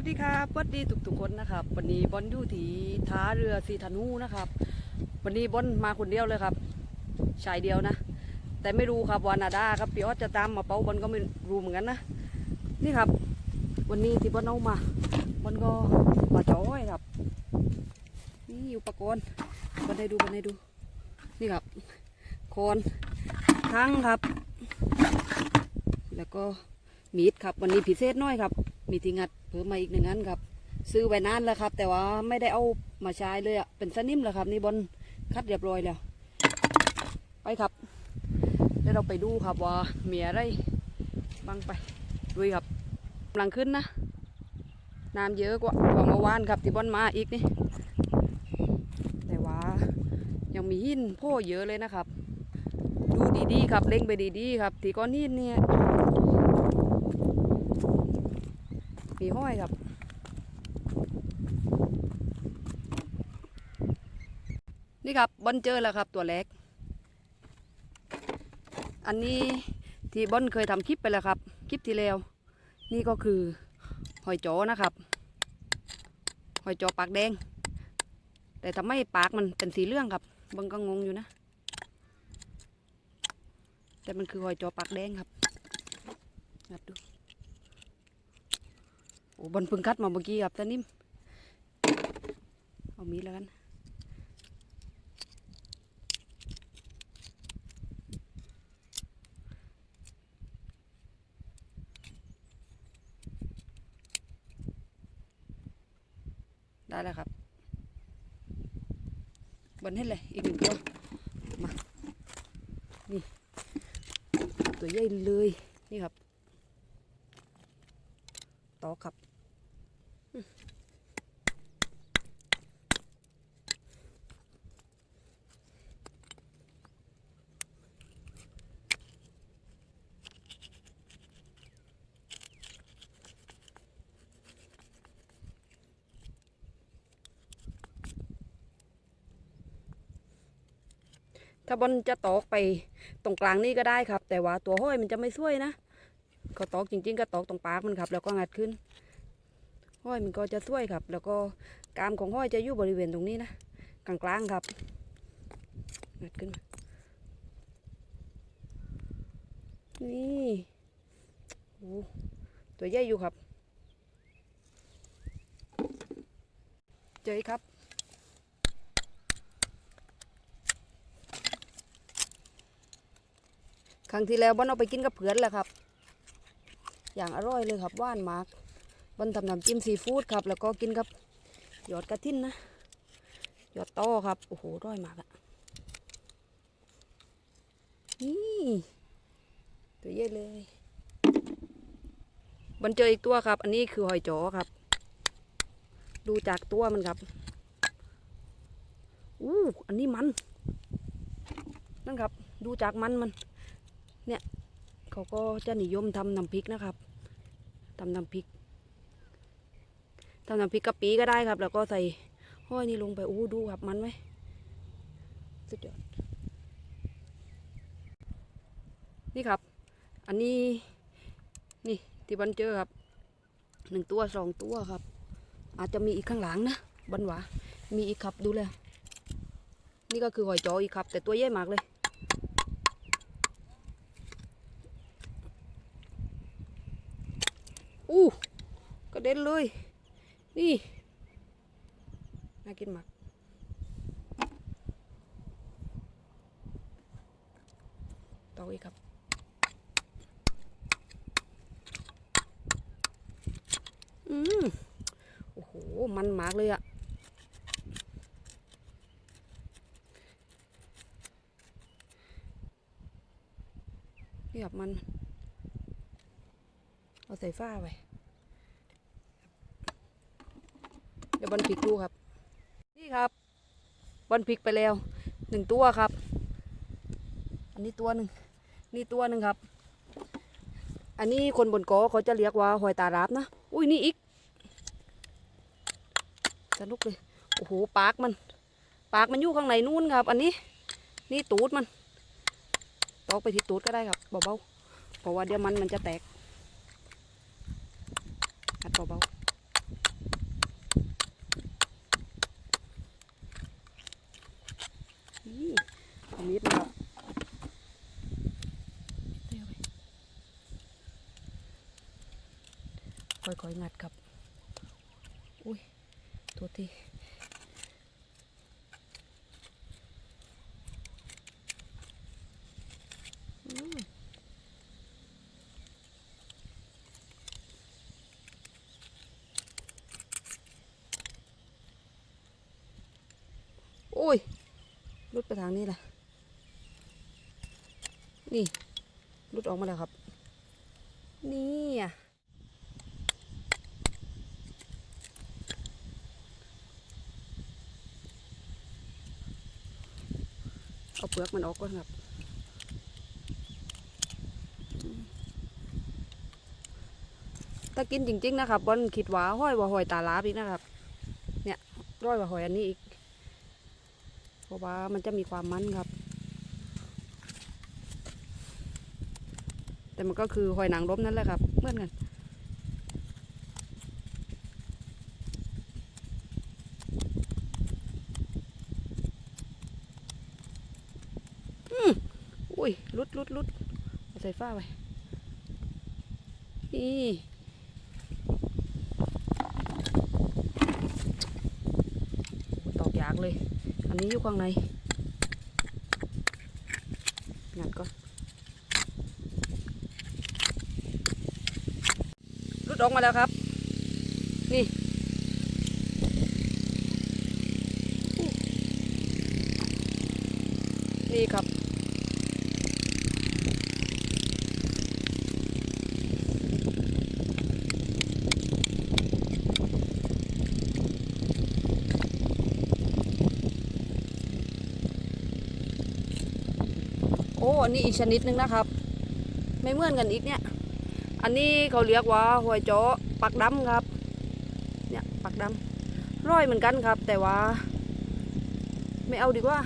วัสดีครับสวัสดีทุกทุกๆคนนะครับ วันนี้บอลอยู่ที่ท่าเรือสีธนูนะครับ วันนี้บอลมาคนเดียวเลยครับ ชายเดียวนะ แต่ไม่รู้ครับวานาดาครับพี่ออสจะตามมาเป้าบอลก็ไม่รู้เหมือนกันนะ นี่ครับ วันนี้ที่บอลเอามาบอลก็มาจ้อยครับ นี่อุปกรณ์บอลให้ดูบอลให้ดู นี่ครับโคนทั้งครับ แล้วก็มีดครับวันนี้พิเศษน้อยครับ มีที่งัดเพิ่มมาอีกหนึ่งอันครับ ซื้อไว้นานแล้วครับ แต่ว่าไม่ได้เอามาใช้เลยอะเป็นสนิมแล้วครับ นี่บอลคัดเรียบร้อยแล้ว ไปครับเดี๋ยวเราไปดูครับว่ามีอะไรบ้างไปดูครับกำลังขึ้นนะน้ำเยอะกว่ากว่าเมื่อวานครับที่บอลมาอีกนี่แต่ว่ายังมีหินโพ่เยอะเลยนะครับ ดูดีๆครับเล็งไปดีๆครับที่ก้อนหินเนี่ย มี ห้อยครับ นี่ครับบอนเจอแล้วครับตัวเล็ก อันนี้ที่บอนเคยทำคลิปไปแล้วครับ คลิปที่แล้ว นี่ก็คือหอยโจนะครับ หอยโจปากแดง แต่ทำไมปากมันเป็นสีเหลืองครับบอนก็งงอยู่นะ แต่มันคือหอยโจปากแดงครับนับดู โอ้บอลพึ่งคัดมาเมื่อกี้ครับตานิ่มเอามีแล้วกันได้แล้วครับบอลให้เลยอีกหนึ่งตัวมา นี่ ตัวใหญ่เลย นี่ครับ ถ้าบอลจะตอกไปตรงกลางนี่ก็ได้ครับ แต่ว่าตัวห้อยมันจะไม่ช่วยนะเขาตอกจริง ๆ ก็ตอกตรงปากมันครับ แล้วก็งัดขึ้น ห้อยมันก็จะช่วยครับ แล้วก็กามของห้อยจะอยู่บริเวณตรงนี้นะกลางๆครับงัดขึ้นมานี่โอ้ตัวใหญ่อยู่ครับ เจอครับ ครั้งที่แล้วบอนเอาไปกินกับเพื่อนแหละครับ อย่างอร่อยเลยครับว่านมากบอนทำน้ำจิ้มซีฟู้ดครับ แล้วก็กินกับหยอดกระทินนะหยอดโต้ครับโอ้โหอร่อยมากอะนี่ตัวใหญ่เลยบอนเจออีกตัวครับ อันนี้คือหอยจ๋อครับ ดูจากตัวมันครับอู้อันนี้มัน นั่นครับ ดูจากมันมัน เขาก็จะนิยมทำน้ำพริกนะครับทำน้ำพริกทำน้ำพริกกะปิก็ได้ครับ แล้วก็ใส่ห้อยนี่ลงไปอู้ดูครับมันไหมสุดยอดนี่ครับ อันนี้นี่ที่บันเจอครับหนึ่งตัวสองตัวครับ อาจจะมีอีกข้างหลังนะบันหวามีอีกครับดูเลยนี่ก็คือหอยจออีกครับ แต่ตัวใหญ่มากเลย อู้ก ระเด็นเลย นี่ น่ากินมากต่ออีกครับอืมโอ้โห มันมากเลยอะนี่ครับมัน เอาใส่ฝ้าไว้ เดี๋ ยวบอลพิกดูครับ นี่ครับบอลพิกไปแล้วหนึ่งตัวครับ อันนี้ตัวหนึ่งนี่ตัวหนึ่งครับ อันนี้คนบนเกอเขาจะเรียกว่าหอยตาราบนะ อุ้ยนี่อีกสนุกเลยโอ้โหปากมัน ปากมันอยู่ข้างในนู่นครับ อันนี้ นี่ตูดมันตอกไปที่ตูดก็ได้ครับเบาๆเพราะว่าเดี๋ยวมันมันจะแตกหัดเบา ค่อยๆงัดครับ อุ้ยตัวทีอืมโอ้ยรุดไปทางนี้ล่ะนี่รุดออกมาแล้วครับ นี่อะ เอาเป ลือกมันออกก่อนครับถ้ากินจริง ๆ นะครับบอลคิดว่าห้อยว่าหอยตาลาบอีกนะครับ เนี่ยร้อยว่าหอยอันนี้อีกเพราะว่ามันจะมีความมันครับ แต่มันก็คือหอยนางรมนั่นแหละครับเหมือนกันอืมอุ้ยลุดลุดลุด เอาใส่ฟ้าไว้ตอกยากเลย อันนี้อยู่ข้างในงัดก่อนรุดออกมาแล้วครับ นี่นี่ครับ อันนี้อีกชนิดหนึ่งนะครับ ไม่เหมือนกันอีกเนี่ย อันนี้เขาเรียกว่าหอยโจาะปักดำครับ เนี่ยปักดำร้อยเหมือนกันครับ แต่ว่า ไม่เอาดีกว่า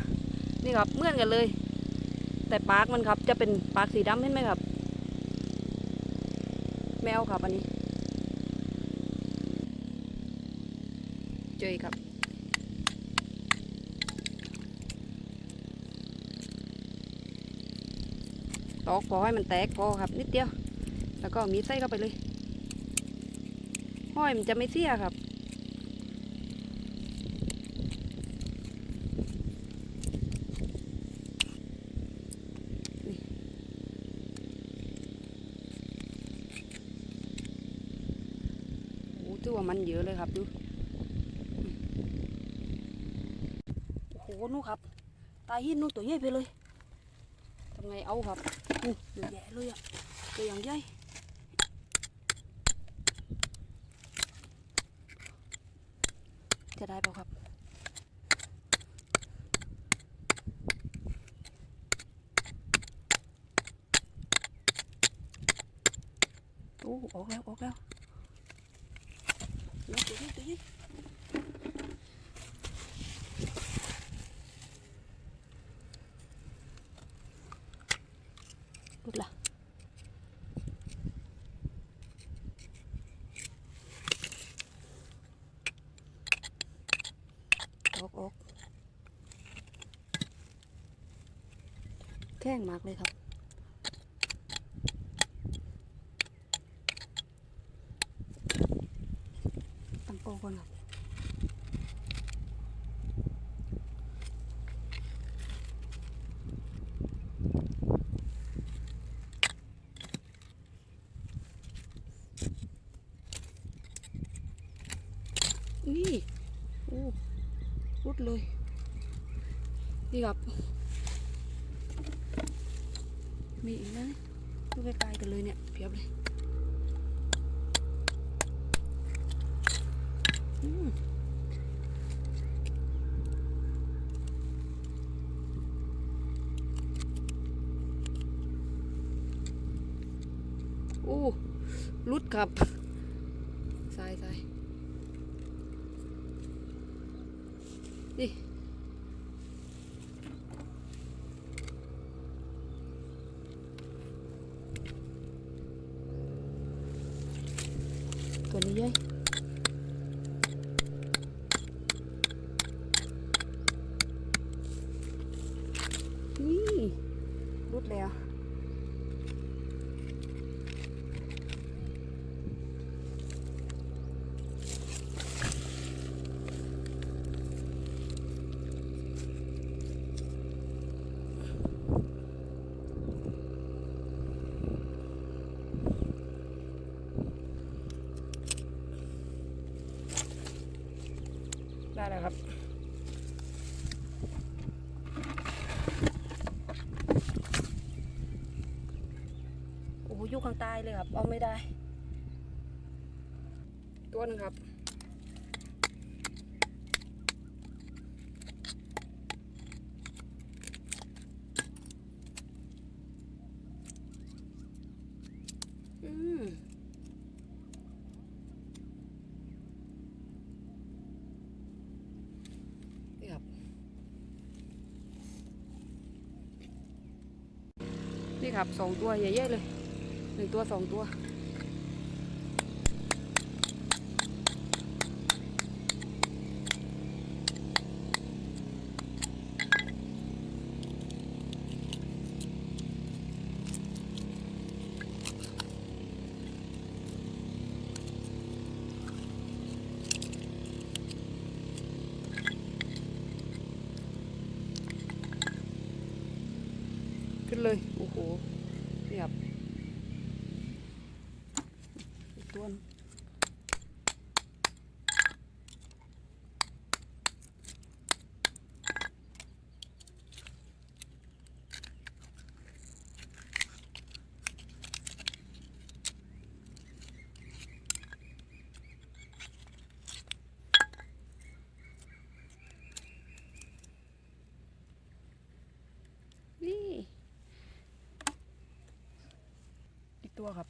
นี่ครับเหมือนกันเลย แต่ปากมันครับ จะเป็นปากสีดำเห็นไหมครับ ไม่เอาครับอันนี้เจอครับ อกพอให้มันแตกพอครับ นิดเดียว แล้วก็มีดใส่เข้าไปเลย ห้อยมันจะไม่เสียครับ โอ้ถือว่ามันเยอะเลยครับดูโอ้โหนู่นครับ ตายหินนู่นตัวใหญ่ไปเลยทำไงเอาครับ อู้เยอะแยะเลยอะตัวอย่างใหญ่จะได้เปล่าครับโอ้ออกแล้วออกแล้วนี่ตัวนี้ตัวนี้รุดละออกออก แข้งมากเลยครับ ตั้งโกก่อนครับนี่โอ้รุดเลย นี่ครับ มีอีกนะดูใกล้ๆกันเลยเนี่ยเพียบเลยอืมโอ้รุดครับสายสายนี่ ตัวนี้ยัยนี่รุดแล้ว น ได้แล้วครับโอ้โหอยู่ข้างใต้เลยครับ เอาไม่ได้ ตัวหนึงครับ อืม นี่ครับ นี่ครับสองตัวใหญ่ๆเลยหนึ่งตัวสองตัว ขึ้นเลย โอ้โห นี่ครับอีกตัวหนึ่งนี่ อีกตัวครับ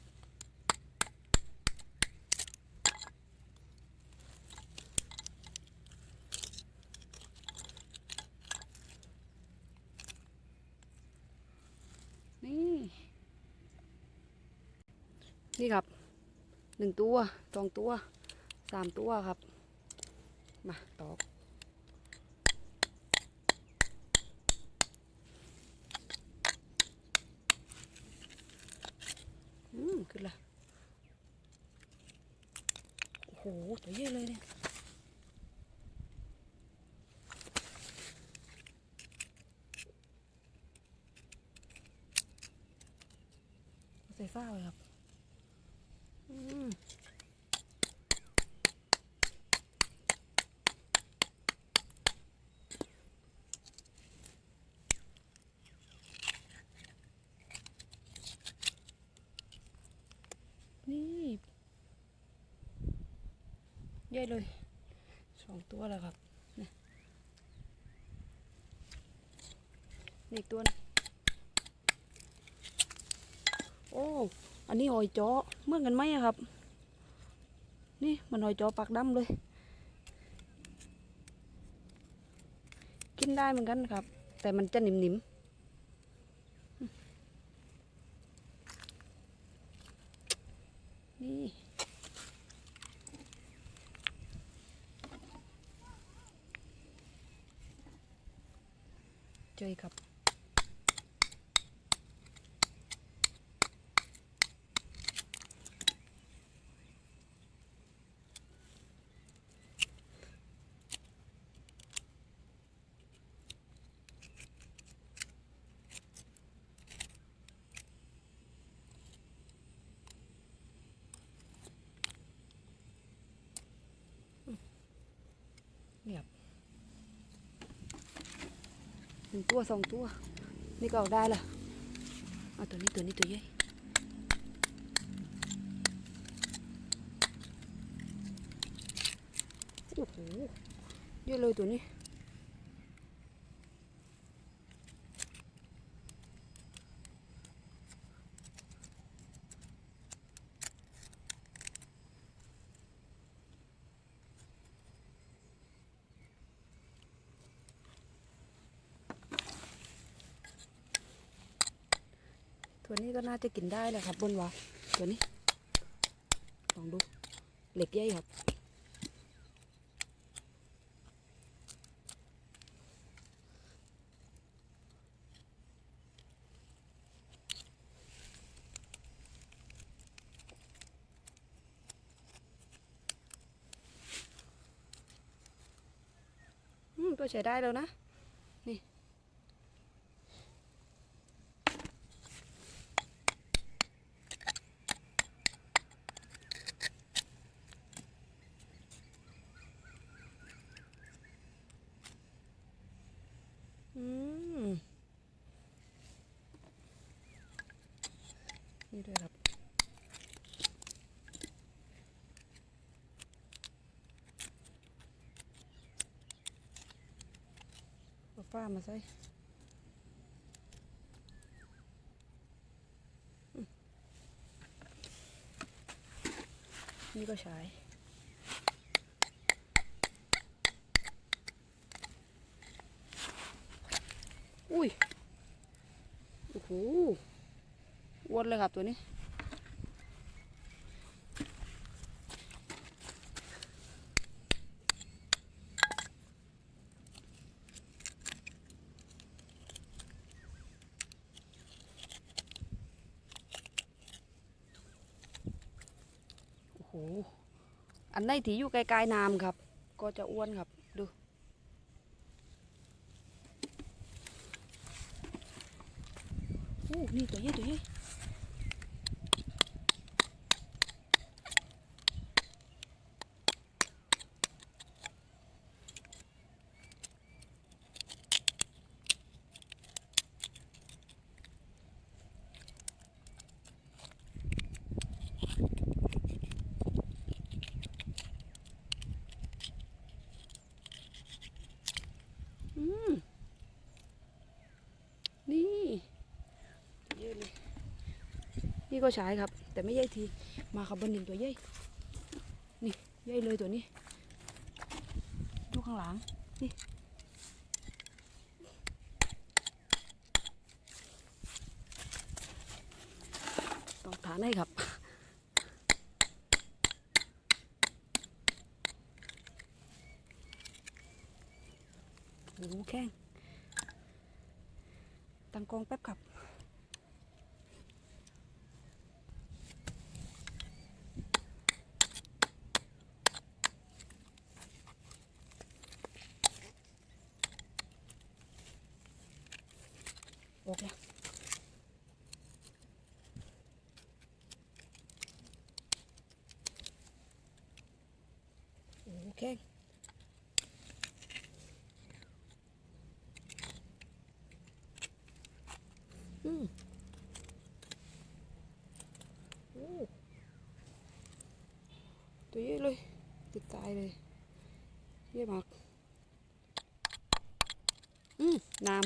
นี่ นี่ครับหนึ่งตัวสองตัวสามตัวครับ มาตอกอืมขึ้นละโอ้โหตัวเยอะเลยเนี่ย ใส่ฟ้าเลยครับ อืม นี่ เยอะเลยสองตัวแล้วครับนี่นอีกตัวนึงโอ้ อันนี้หอยจ้อเมื่อกันไหมครับ นี่มันหอยจ้อปากดำเลย กินได้เหมือนกันครับ แต่มันจะหนิมๆนี่ เจอครับ เนี่ยครับ หนึ่งตัวสองตัว นี่ก็เอาได้ละเอาตัวนี้ตัวนี้ตัวใหญ่โอ้โหเยอะเลยตัวนี้ ตัวนี้ก็น่าจะกินได้แหละครับบนวาตัวนี้ลองดูเหล็กใหญ่ครับตัวใช้ได้แล้วนะ นี่ น ด้วยครับเอาฟ้ามาใส่นี่ก็ใช้อุ้ย โอ้โห อ้วนเลยครับตัวนี้ โอ้โห อันไหนที่อยู่ไกลๆน้ำครับ ก็จะอ้วนครับ ดู โอ้นี่ตัวใหญ่ตัวใหญ่อืม นี่เยอะเลย นี่ ก็ใช้ครับ แต่ไม่ใหญ่ทีมาขับบนหนึ่งตัวใหญ่นี่ใหญ่เลยตัวนี้ดูข้างหลังนี่ต้องฐานให้ครับโอ้โหแข้งตั้งกองแป๊บครับ ออกแล้วโอ้โหแข้งอืมโอ้ตัวเยอะเลย ติดตายเลย เยอะมาก อืมน้ำ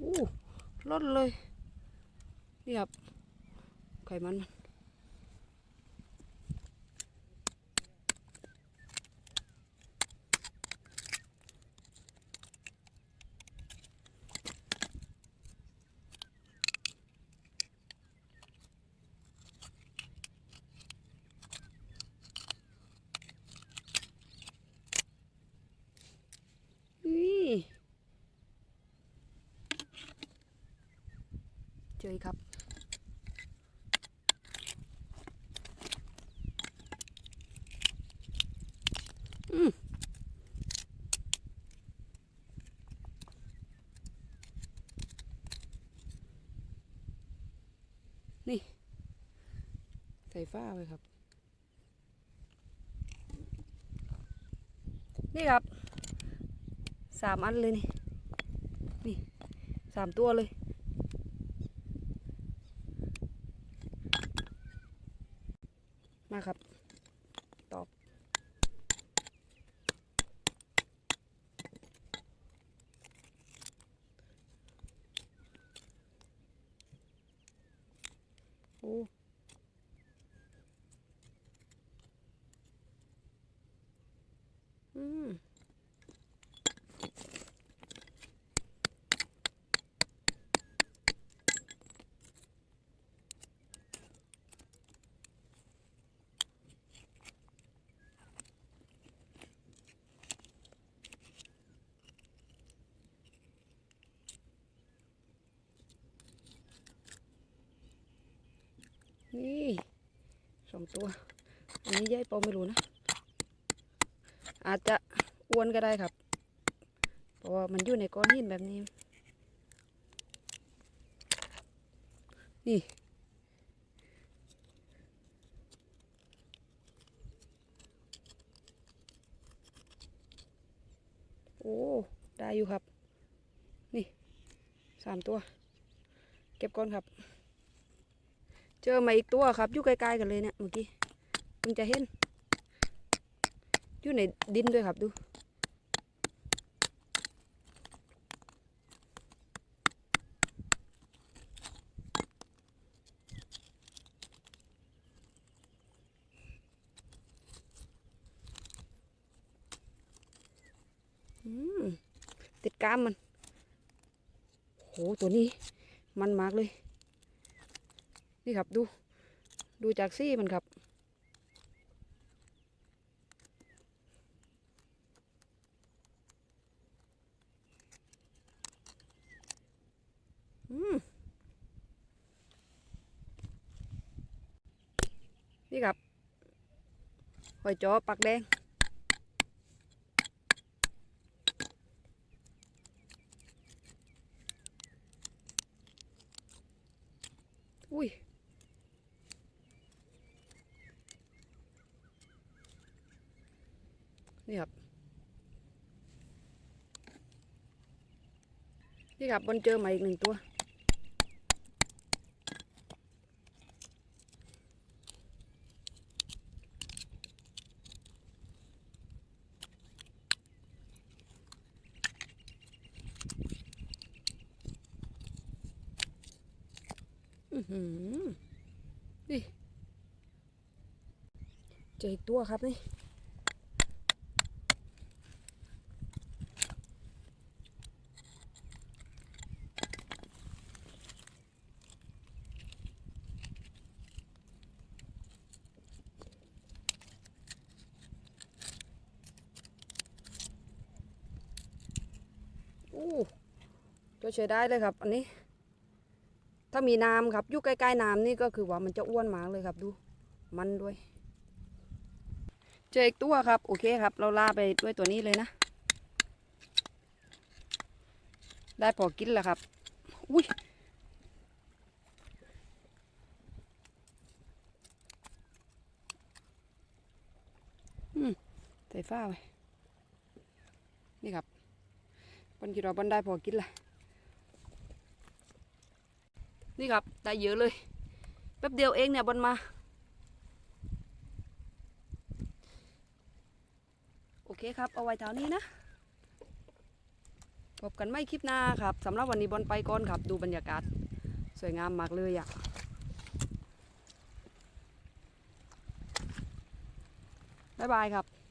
อู้ ลดเลยเรียบไขมันเจอครับ อืม นี่ ใส่ฝ้าไปครับ นี่ครับสามอันเลยนี่ นี่สามตัวเลยมาครับ นี่สองตัว อันนี้ยายปอไม่รู้นะ อาจจะอ้วนก็ได้ครับ เพราะว่ามันอยู่ในก้อนหินแบบนี้ นี่โอ้ ได้อยู่ครับ นี่สามตัว เก็บก่อนครับ เจอมาอีกตัวครับอยู่ใกล้ๆกันเลยเนี่ยเมื่อกี้มันจะเห็นอยู่ในดินด้วยครับดูติดกล้ามมัน โห ตัวนี้มันมากเลย นี่ครับดู ดูจากซี่มันครับอืมนี่ครับหอยจอปักแดง อุ้ย นี่ครับ นี่ ครับบนเจอมาอีกหนึ่งตัว อือหือนี่เจออีกตัวครับนี่ อู้ตัว ใช้ได้เลยครับ อันนี้ ถ้ามีน้ำครับอยู่ใกล้ๆน้ำนี่ก็คือว่ามันจะอ้วนมากเลยครับ ดู มันด้วย เจออีกตัวครับ โอเคครับ เราล่าไปด้วยตัวนี้เลยนะ ได้พอกินแล้วครับ อุ้ยใส่ฟ้าไว้นี่ครับบนคิดว่าบนได้พอกินละ นี่ครับได้เยอะเลย แป๊บเดียวเองเนี่ยบนมา โอเคครับ เอาไว้เท่านี้นะ พบกันไม่คลิปหน้าครับสำหรับวันนี้บอลไปก่อนครับ ดูบรรยากาศ สวยงามมากเลยอะบ๊ายบายครับ